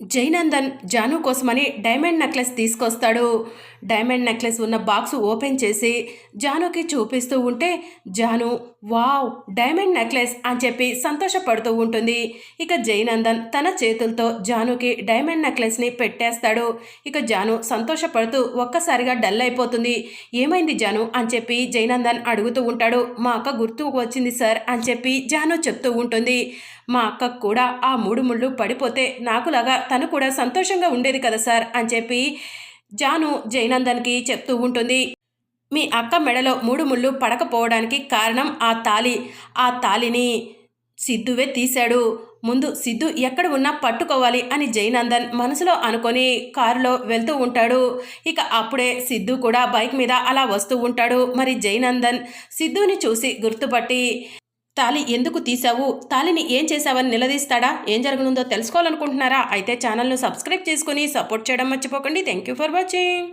జైనందన్ జాను కోసమని diamond necklace తీసుకొస్తాడు. Diamond necklace ఉన్న బాక్స్ ఓపెన్ చేసి జానుకి చూపిస్తూ ఉంటే జాను వావ్ డైమండ్ నెక్లెస్ అని చెప్పి సంతోషపడుతూ ఉంటుంది. ఇక జైనందన్ తన చేతులతో జానుకి డైమండ్ నెక్లెస్ని పెట్టేస్తాడు. ఇక జాను సంతోషపడుతూ ఒక్కసారిగా డల్ అయిపోతుంది. ఏమైంది జాను? అని చెప్పి జైనందన్ అడుగుతూ ఉంటాడు. మా అక్క గుర్తుకు వచ్చింది సార్ అని చెప్పి జాను చెప్తూ ఉంటుంది. మా అక్కకు కూడా ఆ మూడు ముళ్ళు పడిపోతే నాకులాగా తను కూడా సంతోషంగా ఉండేది కదా సార్ అని చెప్పి జాను జైనందన్కి చెప్తూ ఉంటుంది. మీ అక్క మెడలో మూడు ముళ్ళు పడకపోవడానికి కారణం ఆ తాలి ఆ తాలిని సిద్ధువే తీశాడు. ముందు సిద్ధు ఎక్కడ ఉన్నా పట్టుకోవాలి అని జైనందన్ మనసులో అనుకొని కారులో వెళ్తూ ఉంటాడు. ఇక అప్పుడే సిద్ధు కూడా బైక్ మీద అలా వస్తూ ఉంటాడు. మరి జైనందన్ సిద్ధుని చూసి గుర్తుపట్టి తాలి ఎందుకు తీసావు తాలిని ఏం చేసావని నిలదీస్తాడా? ఏం జరగనుందో తెలుసుకోవాలనుకుంటున్నారా? అయితే ఛానల్ను సబ్స్క్రైబ్ చేసుకుని సపోర్ట్ చేయడం మర్చిపోకండి. Thank you for watching.